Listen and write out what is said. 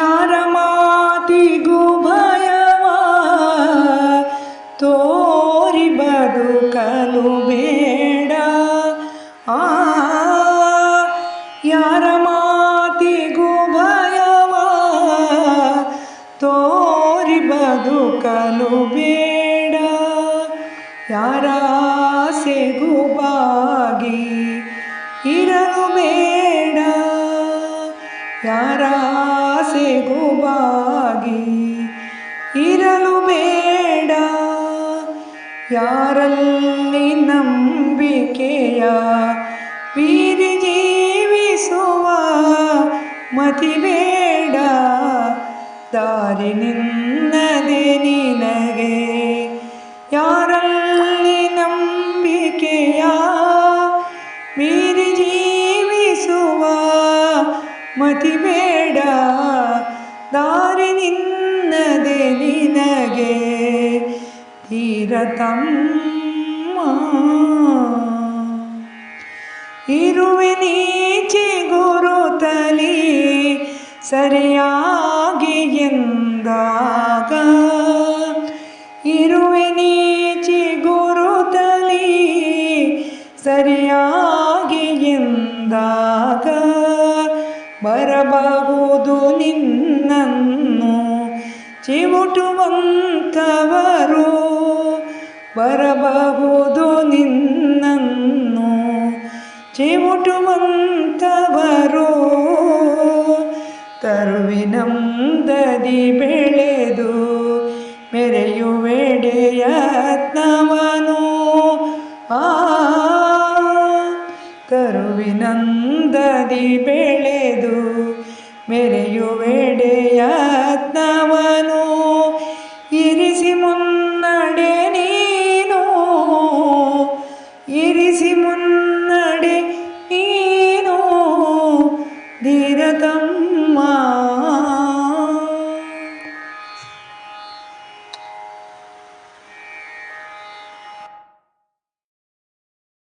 ಯಾರ ಮಾತಿಗೂ ಭಯವ? ತೋರಿ ಬದುಕಲು ಬೇಡ. ಆ, ಯಾರ ಮಾತಿಗೂ ಭಯವ? ತೋರಿ ಬದುಕಲು ಬೇಡ. ಯಾರ ಆಸೆಗೂ ಬಾಗಿ ಇರಲು ಬೇಡ. ಯಾರ ಆಸೆಗೂ ಬಾಗಿ ಇರಲು ಬೇಡ. ಯಾರಲ್ಲಿ ನಂಬಿಕೆಯ ಬೀರಿ ಜೀವಿಸುವ ಮತಿ ಬೇಡ. ದಾರಿ ನಿನ್ನದೆ ನಿನಗೆ. ಯಾರಲ್ಲಿ ನಂಬಿಕೆಯ ಮೀರಿ ಜೀವಿಸುವ ಮತಿ ಬೇಡ. ದಾರಿ ನಿನ್ನದೆ ನಿನಗೆ ತೀರತಮ್ಮ ಇರುವೆ ನೀಚೆ ಗುರುತಲಿ ಸರಿಯಾಗಿ ಎಂದಾಗ ಇರುವೆ ನೀಚೆ ಗುರುತಲಿ ಸರಿಯಾಗಿ ಎಂದಾಗ ಬರಬಹುದು ಚಿವುಟುವಂಥವರು ಬರಬಹುದು ನಿನ್ನನ್ನು. ಚಿವುಟುವಂಥವರು ತರುವಿನಂದದಿ ಬೆಳೆದು ಮೆರೆಯುವೆಡೆಯತ್ನವನು ಆ ತರುವಿನಂದದಿ ಬೆಳೆದು ಮೆರೆಯುವೆಡೆಯತ್ನವನು